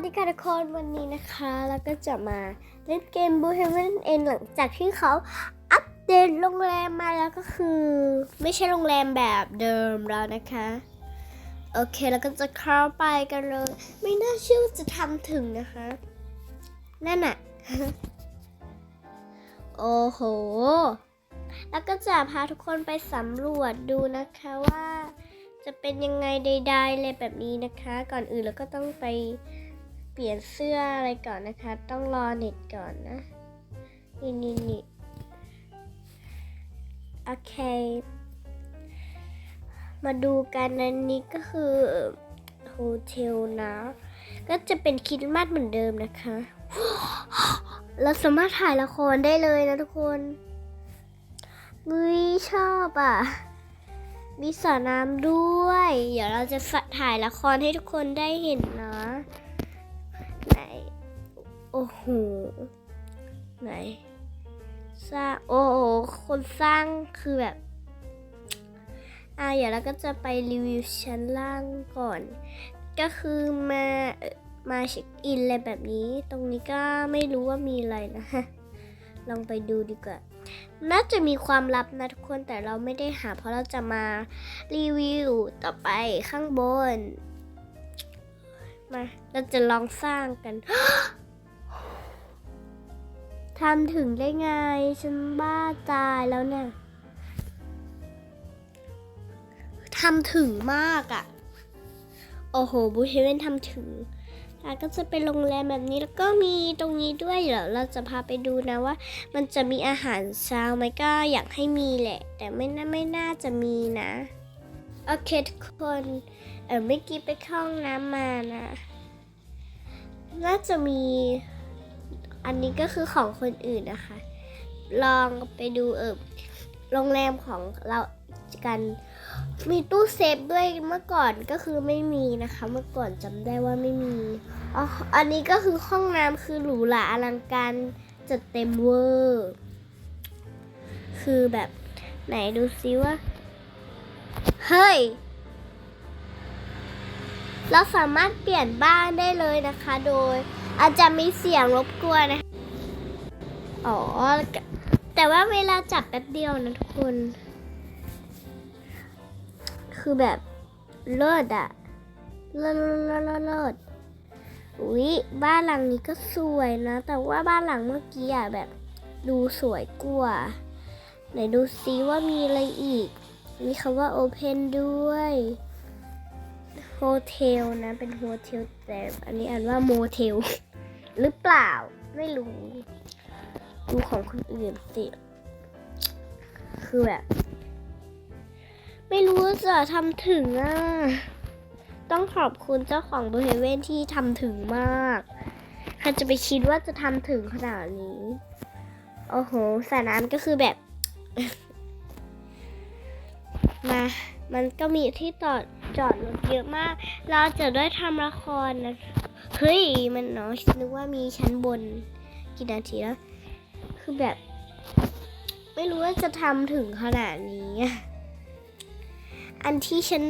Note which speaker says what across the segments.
Speaker 1: สดีค่ะทุกคนวันนี้นะคะแล้วก็จะมาเล่นเกม Blue Heaven เองหลังจากที่เขาอัปเดตโรงแรมมาแล้วก็คือ ไม่ใช่โรงแรมแบบเดิมแล้วนะคะ โอเคแล้วก็จะเข้าไปกันเลย ไม่น่าเชื่อจะทำถึงนะคะ นั่นน่ะโอ้โห แล้วก็จะพาทุกคนไปสำรวจดูนะคะว่าจะเป็นยังไงใดๆเลยแบบนี้นะคะ ก่อนอื่นเราก็ต้องไป เปลี่ยนเสื้ออะไรก่อนนะคะ ต้องรอเน็ตก่อนนะ นี่นี่นี่โอเค มาดูกันอันนี้ก็คือโฮเทลนะ ก็จะเป็นคิดมาสเหมือนเดิมนะคะ เราสามารถถ่ายละครได้เลยนะทุกคนมุ้ยชอบอะ มีสระน้ำด้วย เดี๋ยวเราจะถ่ายละครให้ทุกคนได้เห็นนะ โอ้โห ไหน สร้าง โอ้โห คนสร้างคือแบบ อ่าเดี๋ยวเราก็จะไปรีวิวชั้นล่างก่อน ก็คือมามาเช็คอินอะไรแบบนี้ ตรงนี้ก็ไม่รู้ว่ามีอะไรนะลองไปดูดีกว่า น่าจะมีความลับนะทุกคน แต่เราไม่ได้หาเพราะเราจะมารีวิวต่อไปข้างบน มา เราจะลองสร้างกัน ทำถึงได้ไง ฉันบ้าตายแล้วเนี่ยทำถึงมากอะ่ะ โอ้โหบูเฮเวนทำถึงแล้วก็จะเป็นโรงแรมแบบนี้แล้วก็มีตรงนี้ด้วยเดี๋ยวเราจะพาไปดูนะว่า มันจะมีอาหารเช้าไหมก็อยากให้มีแหละ แต่ไม่น่าไม่น่าจะมีนะ โอเคทุกคนเออเมื่อกี้ไปเข้าห้องน้ำมานะ น่าจะมี อันนี้ก็คือของคนอื่นนะคะ ลองไปดูเออโรงแรมของเรากัน มีตู้เซฟด้วยเมื่อก่อนก็คือไม่มีนะคะ เมื่อก่อนจำได้ว่าไม่มีอ๋ออันนี้ก็คือห้องน้ำคือหรูหราอลังการจัดเต็มเวอร์ คือแบบไหนดูซิว่า เฮ้ย เราสามารถเปลี่ยนบ้านได้เลยนะคะโดย อาจจะมีเสียงรบกวนนะ อ๋อ แต่ว่าเวลาจับแป๊บเดียวนะทุกคน คือแบบเลิศอะเลิศเลิศเลิศอุ๊ยบ้านหลังนี้ก็สวยนะ แต่ว่าบ้านหลังเมื่อกี้อะแบบดูสวยกว่าไหนดูซิว่ามีอะไรอีก มีคำว่า Open ด้วยโฮเทลนะ เป็นโฮเทลแต่อันนี้อ่านว่าโมเทล หรือเปล่า ไม่รู้ ดูของคนอื่นสิ คือแบบ ไม่รู้จะทำถึงอะ ต้องขอบคุณเจ้าของบริเวณที่ทำถึงมากใครจะไปคิดว่าจะทำถึงขนาดนี้ โอ้โหสระน้ำก็คือแบบ มา มันก็มีที่จอดจอดรถเยอะมาก เราจะได้ทำละครนะ เฮ้ย มันเนาะนึกว่ามีชั้นบนกี่นาทีแล้ว คือแบบ ไม่รู้ว่าจะทำถึงขนาดนี้ อันที่ฉัน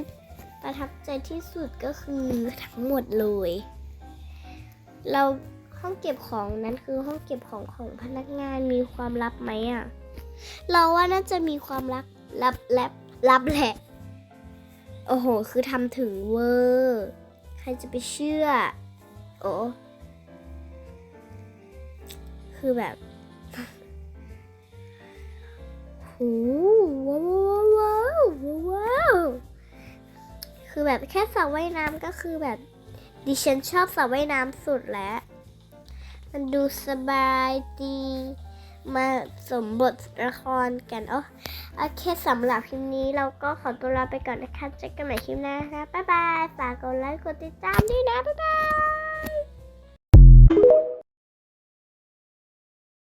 Speaker 1: ประทับใจที่สุดก็คือทั้งหมดเลย เราห้องเก็บของนั้นคือห้องเก็บของของพนักงานมีความลับไหมอะเราว่าน่าจะมีความลับลับแลบลับแหละ โอ้โห คือทำถึงเวอร์ ใครจะไปเชื่อ โอ้คือแบบโอ้ว้าวว้าวว้าวคือแบบแค่สระว่ายน้ำก็คือแบบดิฉันชอบสระว่ายน้ำสุดแล้ว มันดูสบายดี มาสมบทละครกันโอ้โอเคสำหรับคลิปนี้เราก็ขอตัวลาไปก่อนนะคะเจอกันใหม่คลิปหน้านะคะบ๊ายบาย ฝากกดไลค์กดติดตามด้วยนะ บ๊ายบาย